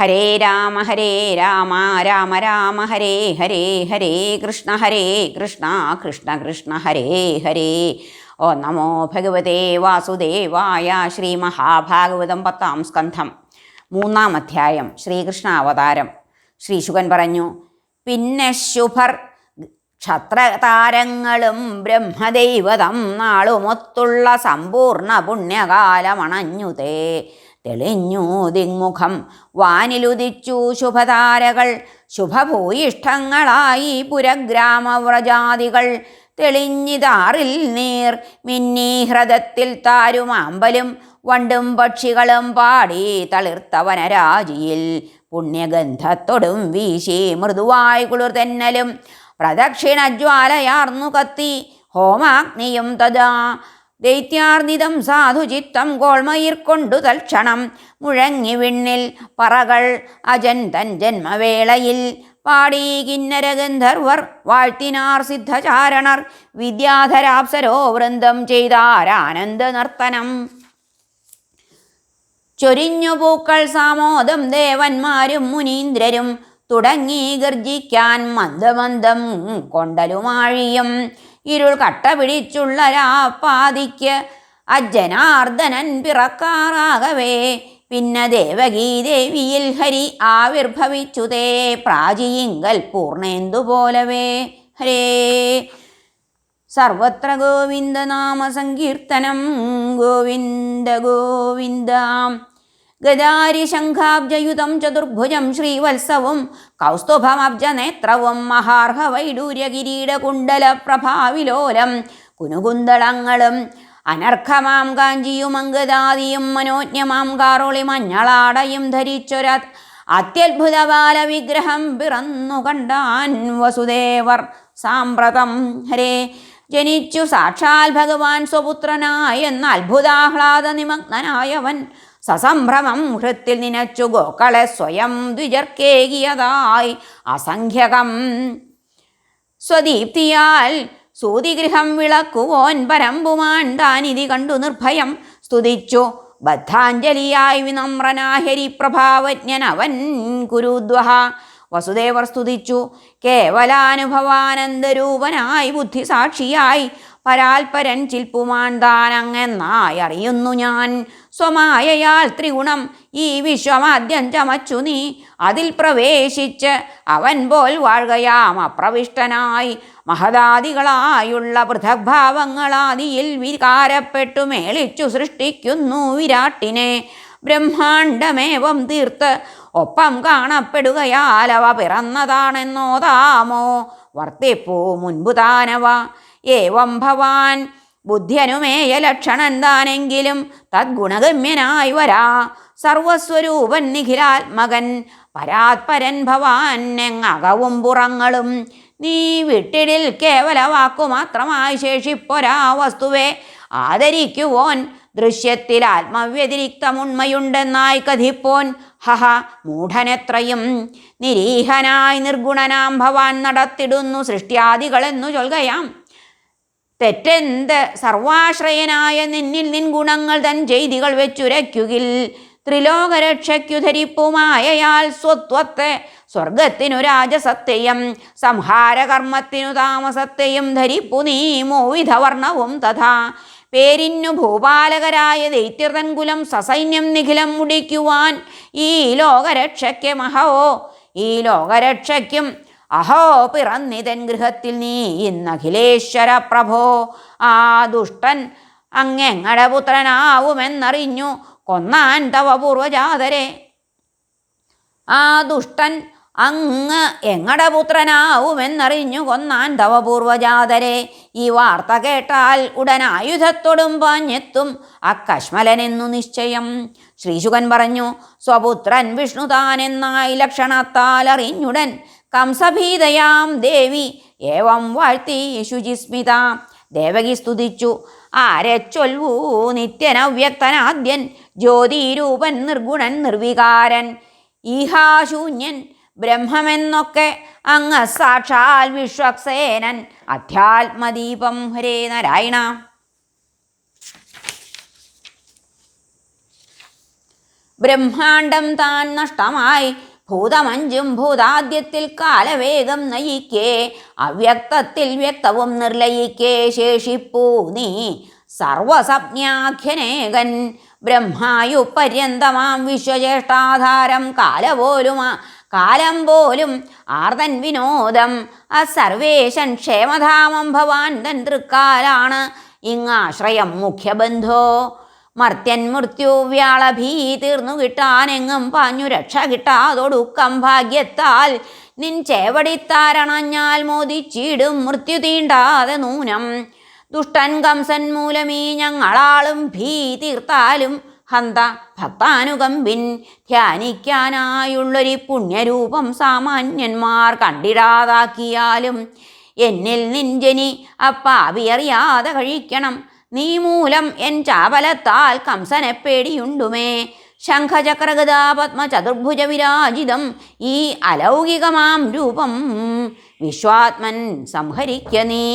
ഹരേ രാമ ഹരേ രാമ രാമ രാമ ഹരേ ഹരേ ഹരേ കൃഷ്ണ ഹരേ കൃഷ്ണ കൃഷ്ണ കൃഷ്ണ ഹരേ ഹരേ. ഓ നമോ ഭഗവതേ വാസുദേവായ ശ്രീ മഹാഭാഗവതം പത്താം സ്കന്ധം മൂന്നാം അധ്യായം ശ്രീകൃഷ്ണ അവതാരം. ശ്രീശുഖൻ പറഞ്ഞു പിന്നെ ശുഭർ ക്ഷത്രതാരങ്ങളും ബ്രഹ്മദൈവതം നാളുമൊത്തുള്ള സമ്പൂർണ പുണ്യകാലമണഞ്ഞുതേ. തെളിഞ്ഞു ദിങ്മുഖം വാനിലുദിച്ചു ശുഭതാരകൾ. ശുഭഭൂയിഷ്ടങ്ങളായി പുരഗ്രാമവ്രജാതികൾ തെളിഞ്ഞിതാറിൽ നീർ മിന്നി ഹൃദത്തിൽ താരുമാമ്പലും വണ്ടും പക്ഷികളും പാടി തളിർത്തവനരാജിയിൽ പുണ്യഗന്ധത്തൊടും വീശി മൃദുവായി കുളിർ തെന്നലും പ്രദക്ഷിണജ്വാലയാർന്നു കത്തി. ഹോമാഗ്നിയും തഥാ ദൈത്യാർന്നിതം സാധുചിത്തം ഗോൾമയിർ കൊണ്ടു തൽക്ഷണം മുഴങ്ങി വിണ്ണിൽ പറകൾ അജൻ തൻ ജന്മവേളയിൽ പാടി കിന്നരഗന്ധർവർ വാഴ്ത്തിനാർ സിദ്ധചാരണർ. വിദ്യാധരാപ്സരോ വൃന്ദം ചെയ്താരാനന്ദ നർത്തനം ചൊരിഞ്ഞു പൂക്കൾ സാമോദം ദേവന്മാരും മുനീന്ദ്രരും തുടങ്ങി ഗർജിക്കാൻ മന്ദമന്ദം കൊണ്ടലുമാഴിയും. ഇരുൾ കട്ട പിടിച്ചുള്ള രാപ്പാതിക്ക് അജ്ജനാർദ്ദനൻ പിറക്കാറാകവേ. പിന്നെ ദേവകീ ദേവിയിൽ ഹരി ആവിർഭവിച്ചുതേ. പ്രാചീങ്കൽ പൂർണേന്ദു ഹരേ. സർവത്ര ഗോവിന്ദനാമ സങ്കീർത്തനം ഗോവിന്ദ ഗോവിന്ദ. ഗദാരി ശംഖാബ്ജയുതം ചതുർഭുജം ശ്രീവത്സവും കൗസ്തുഭമബ്ജനേത്രവും മഹാർഹ വൈഡൂര്യ കിരീടകുണ്ടല പ്രഭാവിലോലം കുനുകുന്തളങ്ങളും അനർഘമാം കാഞ്ചിയും അങ്കദാദിയും മനോജ്ഞമാം കാറോളി മഞ്ഞളാടയും ധരിച്ചൊര അത്യത്ഭുത ബാലവിഗ്രഹം പിറന്നു കണ്ടാൻ വസുദേവർ സാമ്പ്രതം. ഹരേ ജനിച്ചു സാക്ഷാൽ ഭഗവാൻ സ്വപുത്രനായെന്ന അത്ഭുതാഹ്ലാദ നിമഗ്നനായവൻ സസംഭ്രമം ഹൃത്തിൽ നിനച്ചു ഗോക്കളെ സ്വയം ദ്വിജർക്കേകിയതായി. അസംഖ്യകം സ്വദീപ്തിയാൽ സൂതിഗൃഹം വിളക്കുവോൻ പരമ്പുമാൻ താനിതി കണ്ടു നിർഭയം സ്തുതിച്ചു. ബദ്ധാഞ്ജലിയായി വിനമ്രനാഹരി പ്രഭാവജ്ഞൻ അവൻ കുരുദ്വഹ. വസുദേവർ സ്തുതിച്ചു. കേവലാനുഭവാനന്ദരൂപനായി ബുദ്ധിസാക്ഷിയായി പരാൽപരൻ ചിൽപ്പുമാൻ താനങ്ങെന്നായി അറിയുന്നു ഞാൻ. സ്വമായയാൽ ത്രിഗുണം ഈ വിശ്വമാദ്യം ചമച്ചു നീ. അതിൽ പ്രവേശിച്ച് അവൻ പോൽ വാഴുകയാം അപ്രവിഷ്ടനായി. മഹദാദികളായുള്ള പൃഥഗ്ഭാവങ്ങളാദിയിൽ വികാരപ്പെട്ടു മേളിച്ചു സൃഷ്ടിക്കുന്നു വിരാട്ടിനെ. ബ്രഹ്മാണ്ടമേവം തീർത്ത് ഒപ്പം കാണപ്പെടുകയാലവ അവ പിറന്നതാണെന്നോതാമോ? വർത്തിപ്പൂ താനവ ഏവം ഭവാൻ. ബുദ്ധ്യനുമേയ ലക്ഷണൻ താനെങ്കിലും തദ്ഗുണഗമ്യനായി വരാ. സർവസ്വരൂപൻ നിഖിലാത്മകൻ. പരാത്പരൻ ഭവാൻ. എങ്ങകവും പുറങ്ങളും നീ വിട്ടിടിൽ കേവല വാക്കു മാത്രമായി ശേഷിപ്പൊരാ വസ്തുവെ. ആദരിക്കുവോൻ. ദൃശ്യത്തിൽ ആത്മവ്യതിരിക്തമുണ്മയുണ്ടെന്നായി കഥിപ്പോൻ. ഹഹ മൂഢനെത്രയും നിരീഹനായി നിർഗുണനാം ഭവാൻ. നടത്തിടുന്നു സൃഷ്ടിയാദികളെന്നു ചൊൽകയാം. തെറ്റെന്ത്? സർവാശ്രയനായ നിന്നിൽ നിൻ ഗുണങ്ങൾ തൻ ചെയ്തികൾ വെച്ചുരയ്ക്കുകിൽ. ത്രിലോകരക്ഷയ്ക്കു ധരിപ്പുമായയാൽ സ്വത്വത്തെ സ്വർഗത്തിനു രാജസത്തെയും സംഹാരകർമ്മത്തിനു താമസത്തെയും ധരിപ്പു നീ മോവിധവർണവും തഥാ. പേരിന്നു ഭൂപാലകരായ ദൈത്യർതൻകുലം സസൈന്യം നിഖിലം മുടിക്കുവാൻ ഈ ലോകരക്ഷയ്ക്ക് മഹവോ ഈ ലോകരക്ഷയ്ക്കും അഹോ പിറന്നിതൻ ഗൃഹത്തിൽ നീ ഇന്നഖിലേശ്വര പ്രഭോ. ആ ദുഷ്ടൻ അങ്ങെങ്ങടെ പുത്രനാവുമെന്നറിഞ്ഞു കൊന്നാൻ തവ പൂർവജാതരെ ആ ദുഷ്ടൻ അങ്ങ് എങ്ങടെ പുത്രനാവുമെന്നറിഞ്ഞു കൊന്നാൻ തവ പൂർവജാതരെ ഈ വാർത്ത കേട്ടാൽ ഉടൻ ആയുധത്തോടും പാഞ്ഞെത്തും അക്കശ്മലനെന്നു നിശ്ചയം. ശ്രീശുകൻ പറഞ്ഞു സ്വപുത്രൻ വിഷ്ണു താനെന്നായി ലക്ഷണത്താൽ അറിഞ്ഞുടൻ കംസഭീതയാം ദേവി. ഏവം വാഴ്ത്തി ശുചിസ്മിത ദേവകി സ്തുതിച്ചു. ആരെ ചൊൽവൂ നിത്യനവ്യക്തനാദ്യൻ ജ്യോതിരൂപൻ നിർഗുണൻ നിർവികാരൻ. ഈഹാശൂന്യൻ ബ്രഹ്മമെന്നൊക്കെ അങ്ങ് സാക്ഷാൽ വിശ്വക്സേനൻ. അധ്യാത്മദീപം ഹരേ നാരായണ. ബ്രഹ്മാണ്ടം താൻ നഷ്ടമായി. ഭൂതമഞ്ചും ഭൂതാദ്യത്തിൽ കാലവേഗം നയിക്കേ അവ്യക്തത്തിൽ വ്യക്തവും നിർലയിക്കേ ശേഷിപ്പൂ നീ സർവസപ്ഞാഖ്യനേകൻ ബ്രഹ്മായു പര്യന്തമാം വിശ്വജ്യേഷ്ഠാധാരം കാലപോലും കാലം പോലും ആർതൻ വിനോദം. അസർവേശൻ ക്ഷേമധാമം ഭവാൻ തൻ തൃക്കാലാണ് ഇങ്ങാശ്രയം മുഖ്യബന്ധോ? മർത്യൻ മൃത്യു വ്യാളഭീ തീർന്നു കിട്ടാനെങ്ങും പാഞ്ഞു രക്ഷ കിട്ടാതൊടുക്കം ഭാഗ്യത്താൽ നിൻ ചേവടിത്താരണഞ്ഞാൽ മോദിച്ചിടും മൃത്യു തീണ്ടാതെ നൂനം. ദുഷ്ടൻ കംസൻ മൂലമീ ഞങ്ങളാളും ഭീ തീർത്താലും ഹന്ത ഭക്താനുകമ്പിൻ. ധ്യാനിക്കാനായുള്ളൊരു പുണ്യരൂപം സാമാന്യന്മാർ കണ്ടിടാതാക്കിയാലും എന്നിൽ നിഞ്ചനി അപ്പാവിയറിയാതെ കഴിക്കണം. നീ മൂലം എൻ ചാപലത്താൽ കംസനെ പേടിയുണ്ടുമേ. ശംഖചക്രഗതാ പത്മ ചതുർഭുജ വിരാജിതം ഈ അലൗകികമാം രൂപം വിശ്വാത്മൻ സംഹരിക്ക നീ.